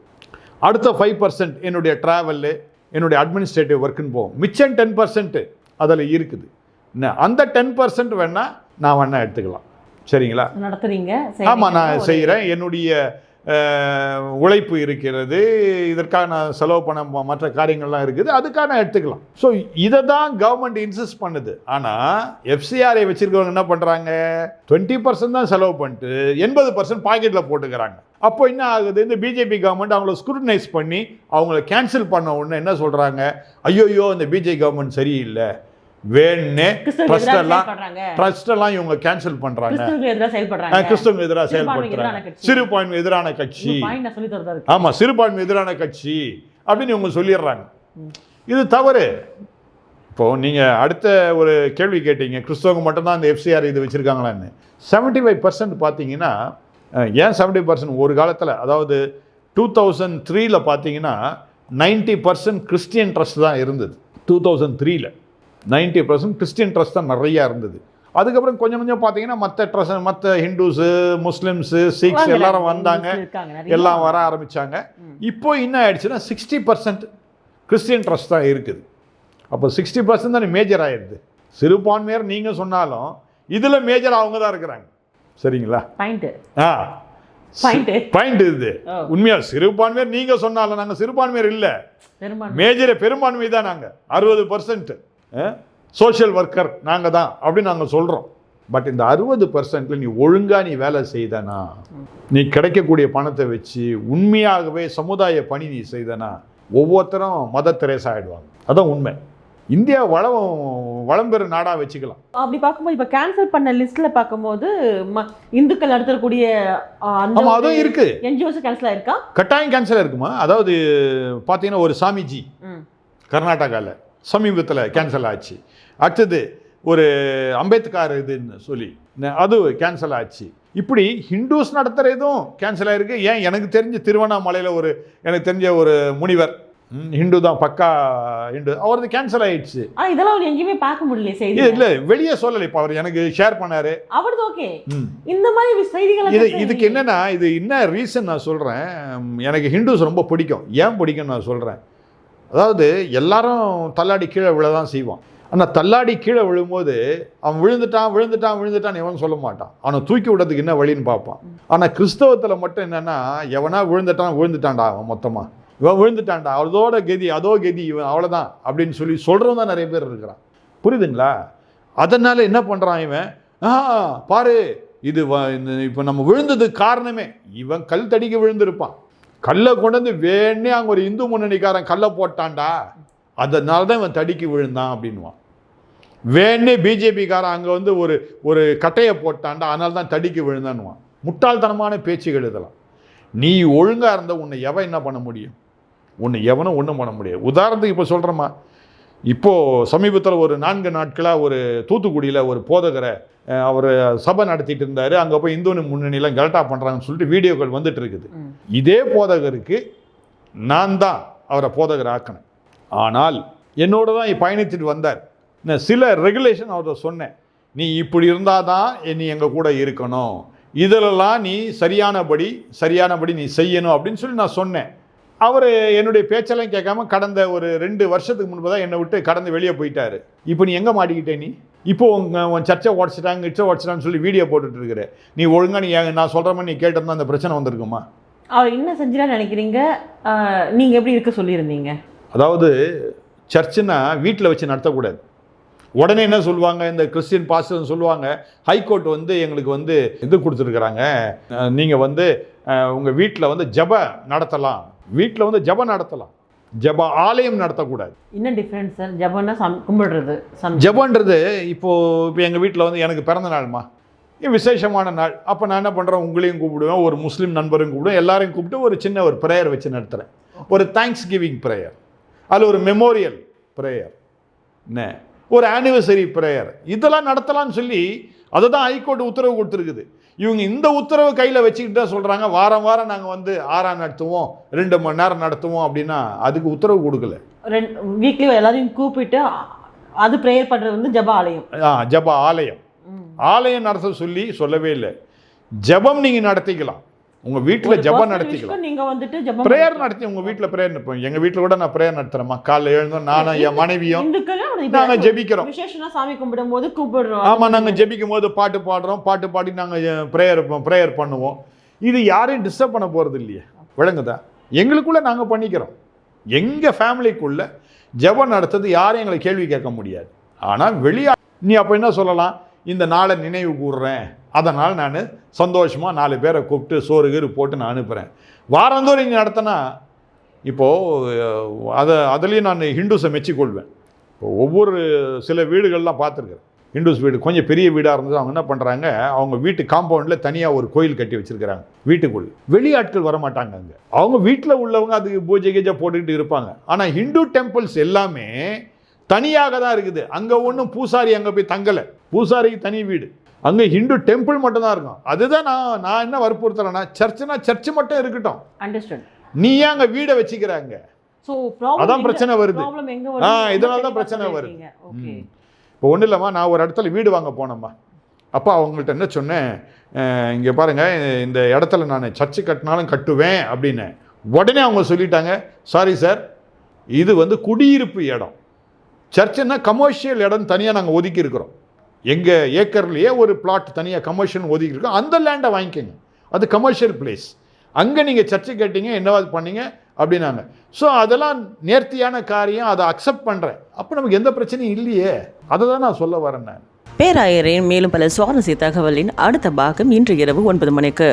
அடுத்த ஃபைவ் பர்சன்ட் என்னுடைய ட்ராவலு என்னுடைய அட்மினிஸ்ட்ரேட்டிவ் ஒர்க்குன்னு போகும். மிச்சம் டென் பர்சன்ட்டு அதில் இருக்குது. என்ன அந்த டென் பர்சன்ட் வேணால் நான் வேணால் எடுத்துக்கலாம். சரிங்களா? நடத்துறீங்க ஆமாம் நான். செய்கிறேன் என்னுடைய உழைப்பு இருக்கிறது. இதற்காக நான் செலவு பண்ண மற்ற காரியங்கள்லாம் இருக்குது. அதுக்காக நான் எடுத்துக்கலாம் ஸோ இதை தான் கவர்மெண்ட் இன்சிஸ்ட் பண்ணுது ஆனால் எஃப்சிஆரை வச்சிருக்கவங்க என்ன பண்ணுறாங்க டுவெண்ட்டி பர்சன்ட் தான் செலவு பண்ணிட்டு எண்பது பர்சன்ட் பாக்கெட்டில் போட்டுக்கிறாங்க. அப்போ என்ன ஆகுது? இந்த பிஜேபி கவர்மெண்ட் அவங்கள ஸ்க்ரூட்டனைஸ் பண்ணி அவங்கள கேன்சல் பண்ண உடனே என்ன சொல்கிறாங்க ஐயோயோ இந்த பிஜேபி கவர்மெண்ட் சரியில்லை. கிறிஸ்தவர்களுக்கு ட்ரஸ்ட் எல்லாம் செயல்படுறாங்க. ட்ரஸ்ட் எல்லாம் இவங்க கேன்சல் செயல்படுறாங்க. கிறிஸ்தவங்க எதிராக செயல்படுறாங்க. சிறுபான்மை எதிரான கட்சி. ஆமா சிறுபான்மை எதிரான கட்சி அப்படின்னு இவங்க சொல்லிடுறாங்க. இது தவறு. இப்போ நீங்க அடுத்த ஒரு கேள்வி கேட்டீங்க. கிறிஸ்தவங்க மட்டும்தான் இந்த எஃப்சிஆர் இது வச்சிருக்காங்களான்னு. செவன்டி ஃபைவ் பர்சன்ட் பார்த்தீங்கன்னா ஏன் செவன்டி பர்சன்ட் ஒரு காலத்தில் அதாவது டூ தௌசண்ட் த்ரீல பார்த்தீங்கன்னா நைன்டி பர்சன்ட் கிறிஸ்டியன் ட்ரஸ்ட் தான் இருந்தது. டூ தௌசண்ட் த்ரீல நைன்டி பர்சன்ட் கிறிஸ்டியன் ட்ரஸ்ட் தான் நிறையா இருந்தது. அதுக்கப்புறம் கொஞ்சம் கொஞ்சம் பார்த்தீங்கன்னா மற்ற ட்ரஸ்ட் மற்ற ஹிந்துஸு முஸ்லிம்ஸு சிக்ஸ் எல்லாரும் வந்தாங்க. எல்லாம் வர ஆரம்பிச்சாங்க. இப்போ என்ன ஆயிடுச்சுன்னா சிக்ஸ்டி பர்சன்ட் கிறிஸ்டியன் ட்ரஸ்ட் தான் இருக்குது. அப்போ சிக்ஸ்டி பர்சன்ட் தானே மேஜர் ஆயிடுது. சிறுபான்மையர் நீங்கள் சொன்னாலும் இதில் மேஜர் அவங்க தான் இருக்கிறாங்க. சரிங்களா? ஆ. பாயிண்ட் இது. உண்மையா சிறுபான்மையர் நீங்கள் சொன்னாலும் நாங்கள் சிறுபான்மையர் இல்லை. மேஜர் பெரும்பான்மை தான் நாங்கள் அறுபது பர்சன்ட் சோஷியல் ஒர்க்கர் நாங்கள் தான் அப்படின்னு நாங்கள் சொல்கிறோம் பட் இந்த அறுபது பர்சன்ட்ல நீ ஒழுங்கா நீ வேலை செய்தனா நீ கிடைக்கக்கூடிய பணத்தை வச்சு உண்மையாகவே சமுதாய பணி நீ செய்தனா ஒவ்வொருத்தரும் மத தெரேசா ஆயிடுவாங்க. அதான் உண்மை. இந்தியா வளம் வளம் பெறும் நாடாக வச்சுக்கலாம். அப்படி பார்க்கும்போது இப்ப கேன்சல் பண்ண லிஸ்ட்ல பார்க்கும்போது இந்துக்கள் நடத்தக்கூடிய ஆமாம் அதுவும் இருக்கு. என்ஜிஓஸ் கேன்சல் ஆயிருக்கா? கட்டாயம் கேன்சல் இருக்குமா? அதாவது பார்த்தீங்கன்னா ஒரு சாமிஜி. கர்நாடகாவில் சமீபத்தில் கேன்சல் ஆச்சு. அடுத்தது ஒரு அம்பேத்கர் இதுன்னு சொல்லி. அது கேன்சல் ஆச்சு. இப்படி ஹிந்துஸ் நடத்துகிறதும் கேன்சல் ஆயிருக்கு. ஏன்? எனக்கு தெரிஞ்ச திருவண்ணாமலையில் ஒரு எனக்கு தெரிஞ்ச ஒரு முனிவர். ஹிந்து தான் பக்கா ஹிந்து. அவரது கேன்சல் ஆயிடுச்சு. இதெல்லாம் அவர் எங்கேயுமே பார்க்க முடியல செய்தி இல்லை வெளியே சொல்லலை இப்போ அவர். எனக்கு ஷேர் பண்ணாரு. அவரது ஓகே இந்த மாதிரி செய்திகளை இது இதுக்கு என்னன்னா இது என்ன ரீசன் நான் சொல்கிறேன் எனக்கு ஹிந்துஸ் ரொம்ப பிடிக்கும். ஏன் பிடிக்கும் நான் சொல்கிறேன் அதாவது எல்லாரும் தள்ளாடி கீழே விழ தான் செய்வான். ஆனால் தள்ளாடி கீழே விழும்போது அவன் விழுந்துட்டான் விழுந்துட்டான் விழுந்துட்டான் எவனும் சொல்ல மாட்டான். அவனை தூக்கி விடுறதுக்கு என்ன வழின்னு பார்ப்பான். ஆனால் கிறிஸ்தவத்தில் மட்டும் என்னென்னா எவனா விழுந்துட்டான் விழுந்துட்டான்டா அவன் மொத்தமாக இவன் விழுந்துட்டான்டா அவரதோட கதி அதோ கதி இவன் அவ்வளோதான் அப்படின்னு சொல்லி சொல்கிறவன் தான் நிறைய பேர் இருக்கிறான். புரியுதுங்களா? அதனால் என்ன பண்ணுறான் இவன்? ஆ பாரு இது வ- இந்த இப்போ நம்ம விழுந்தது காரணமே. இவன் கல் தடிக்க விழுந்திருப்பான். கல்லை கொண்டு வந்து வேணே அங்கே ஒரு இந்து முன்னணிக்காரன் கல்லை போட்டான்டா. அதனால தான் இவன் தடுக்கி விழுந்தான் அப்படின்வான் வேணே பிஜேபிக்காரன் அங்கே வந்து ஒரு ஒரு கட்டையை போட்டான்டா அதனால தான் தடுக்கி விழுந்தான்வான் முட்டாள்தனமான பேச்சுகள் இதெல்லாம். நீ ஒழுங்காக இருந்தால் உன்னை எவன் என்ன பண்ண முடியும்? உன்னை எவனும் ஒன்றும் பண்ண முடியாது. உதாரணத்துக்கு இப்போ சொல்கிறேம்மா இப்போது சமீபத்தில் ஒரு நான்கு நாட்களாக ஒரு தூத்துக்குடியில் ஒரு போதகரை அவர் சபை நடத்திட்டு இருந்தார். அங்கே போய் இந்து முன்னணியெல்லாம் கலட்டா பண்ணுறாங்கன்னு சொல்லிட்டு வீடியோக்கள் வந்துட்டு இருக்குது. இதே போதகருக்கு நான் தான் அவரை போதகர் ஆக்கினேன் ஆனால் என்னோட தான் பயணித்துட்டு வந்தார். நான் சில ரெகுலேஷன் அவர்கிட்ட சொன்னேன். நீ இப்படி இருந்தால் தான் நீ எங்கள் கூட இருக்கணும். இதிலெல்லாம் நீ சரியானபடி சரியானபடி நீ செய்யணும் அப்படின்னு சொல்லி நான் சொன்னேன். அவர் என்னுடைய பேச்செல்லாம் கேட்காம கடந்த ஒரு ரெண்டு வருஷத்துக்கு முன்பு தான் என்னை விட்டு கடந்து வெளியே போயிட்டாரு. இப்போ நீ எங்கே மாட்டிக்கிட்டே நீ? இப்போ உங்க உன் சர்ச்சை உடச்சிட்டாங்க இச்சை உடச்சிட்டான்னு சொல்லி வீடியோ போட்டுட்டு இருக்கிற. நீ ஒழுங்கா நீ நான் சொல்கிற மாதிரி நீ கேட்டிருந்தா அந்த பிரச்சனை வந்திருக்குமா? அவர் என்ன செஞ்சா நினைக்கிறீங்க? ஆ, நீங்க எப்படி இருக்க சொல்லியிருந்தீங்க? அதாவது சர்ச்சுன்னா வீட்டில் வச்சு நடத்தக்கூடாது. உடனே என்ன சொல்லுவாங்க? இந்த கிறிஸ்டியன் பாஸ்டர் சொல்லுவாங்க. ஹைகோர்ட் வந்து எங்களுக்கு வந்து இது கொடுத்துருக்குறாங்க. நீங்கள் வந்து உங்கள் வீட்டில் வந்து ஜப நடத்தலாம். வீட்டில் வந்து ஜப நடத்தலாம். ஜப ஆலயம் நடத்தக்கூடாது. என்ன டிஃப்ரென்ஸ் சார் ஜபன்னா சம் கும்பிடுறது சம் ஜபன்றது இப்போது இப்போ எங்கள் வீட்டில் வந்து எனக்கு பிறந்த நாள்மா. விசேஷமான நாள். அப்போ நான் என்ன பண்ணுறேன் உங்களையும் கூப்பிடுவேன் ஒரு முஸ்லீம் நண்பரையும் கூப்பிடுவேன். எல்லாரையும் கூப்பிட்டு ஒரு சின்ன ஒரு ப்ரேயர் வச்சு நடத்துகிறேன் ஒரு தேங்க்ஸ் கிவிங் ப்ரேயர் அதில் ஒரு மெமோரியல் ப்ரேயர் என்ன? ஒரு ஆனிவர்சரி ப்ரேயர் இதெல்லாம் நடத்தலாம்னு சொல்லி அதை தான் ஹைகோர்ட் உத்தரவு கொடுத்துருக்குது. இவங்க இந்த உத்தரவு கையில் வச்சுக்கிட்டு தான் சொல்கிறாங்க வாரம் வாரம் நாங்கள் வந்து ஆறாம் நடத்துவோம் ரெண்டு மணி நேரம் நடத்துவோம் அப்படின்னா அதுக்கு உத்தரவு கொடுக்கல. ரெண்டு வீக்லி எல்லாரையும் கூப்பிட்டு அது ப்ரேயர் பண்றது வந்து ஜப ஆலயம். ஆ, ஜப ஆலயம். ஆலயம் நடத்த சொல்லி சொல்லவே இல்லை. ஜெபம் நீங்கள் நடத்திக்கலாம். உங்கள் வீட்டில் ஜெபம் நடத்திக்கலாம். விஷயம் நீங்க வந்துட்டு ப்ரேயர் நடத்தி உங்கள் வீட்டில் ப்ரேயர் நடப்போம் எங்கள் வீட்டில் கூட நான் ப்ரேயர் நடத்துகிறேம்மா காலைல எழுந்தோம் நானும் என் மனைவியும் நாங்கள் ஜெபிக்கிறோம். விசேஷனா சாமி கும்பிடும் போது கூப்பிடுறோம். ஆமாம் நாங்கள் ஜெபிக்கும் போது பாட்டு பாடுறோம். பாட்டு பாடி நாங்கள் ப்ரேயர் ப்ரேயர் பண்ணுவோம். இது யாரையும் டிஸ்டர்ப் பண்ண போகிறது இல்லையே. விளங்குதா? எங்களுக்குள்ளே நாங்கள் பண்ணிக்கிறோம். எங்கள் ஃபேமிலிக்குள்ள ஜெபம் நடத்துறது யாரும் எங்களை கேள்வி கேட்க முடியாது. ஆனால் வெளியா நீ அப்போ என்ன சொல்லலாம்? இந்த நாளை நினைவு கூறுறேன். அதனால் நான் சந்தோஷமாக நாலு பேரை கூப்பிட்டு சோறு கீறு போட்டு நான் அனுப்புகிறேன் வாரந்தோறும் இங்கே நடத்தினா இப்போது அதை அதுலேயும் நான் ஹிந்துஸை மெச்சிக்கொள்வேன். இப்போ ஒவ்வொரு சில வீடுகள்லாம் பார்த்துருக்கேன். ஹிந்துஸ் வீடு கொஞ்சம் பெரிய வீடாக இருந்தது. அவங்க என்ன பண்ணுறாங்க அவங்க வீட்டு காம்பவுண்டில் தனியாக ஒரு கோயில் கட்டி வச்சிருக்கிறாங்க. வீட்டுக்குள். வெளியாட்கள் வர மாட்டாங்க அங்கே. அவங்க வீட்டில் உள்ளவங்க அதுக்கு பூஜை கீஜை போட்டுக்கிட்டு இருப்பாங்க. ஆனால் ஹிந்து டெம்பிள்ஸ் எல்லாமே தனியாக தான் இருக்குது. அங்கே ஒன்றும் பூசாரி அங்கே போய் தங்கலை. பூசாரிக்கு தனி வீடு. அங்கே ஹிந்து டெம்பிள் மட்டும் தான் இருக்கும். அதுதான் நான் நான் என்ன வற்புறுத்துறேன்னா சர்ச்சுனா சர்ச்சு மட்டும் இருக்கட்டும். நீ ஏன் அங்கே வீடை வச்சுக்கிறாங்க? அதான் பிரச்சனை வருது. ஆ, இதனால தான் பிரச்சனை வருது. இப்போ ஒன்றும் இல்லைம்மா நான் ஒரு இடத்துல வீடு வாங்க போனேம்மா. அப்போ அவங்கள்ட்ட என்ன சொன்னேன்? இங்கே பாருங்கள் இந்த இடத்துல நான் சர்ச்சு கட்டினாலும் கட்டுவேன் அப்படின்னு. உடனே அவங்க சொல்லிட்டாங்க சாரி சார் இது வந்து குடியிருப்பு இடம். சர்ச்சுன்னா கமர்ஷியல் இடம் தனியாக நாங்கள் ஒதுக்கி இருக்கிறோம் எங்கள் ஏக்கர்லேயே ஒரு பிளாட் தனியாக கமர்ஷியல் ஒதுக்கி இருக்கோம் அந்த லேண்டை வாங்கிக்கோங்க. அது கமர்ஷியல் பிளேஸ் அங்கே நீங்கள் சர்ச்சு கேட்டீங்க என்னவாது பண்ணீங்க? அப்படின்னாங்க. ஸோ அதெல்லாம் நேர்த்தியான காரியம். அதை அக்செப்ட் பண்ணுறேன் அப்போ நமக்கு எந்த பிரச்சனையும் இல்லையே. அதை தான் நான் சொல்ல வரேன் நான். பேராயரின் மேலும் பல சுவாரஸ்ய தகவலின் அடுத்த பாகம் இன்று இரவு ஒன்பது மணிக்கு.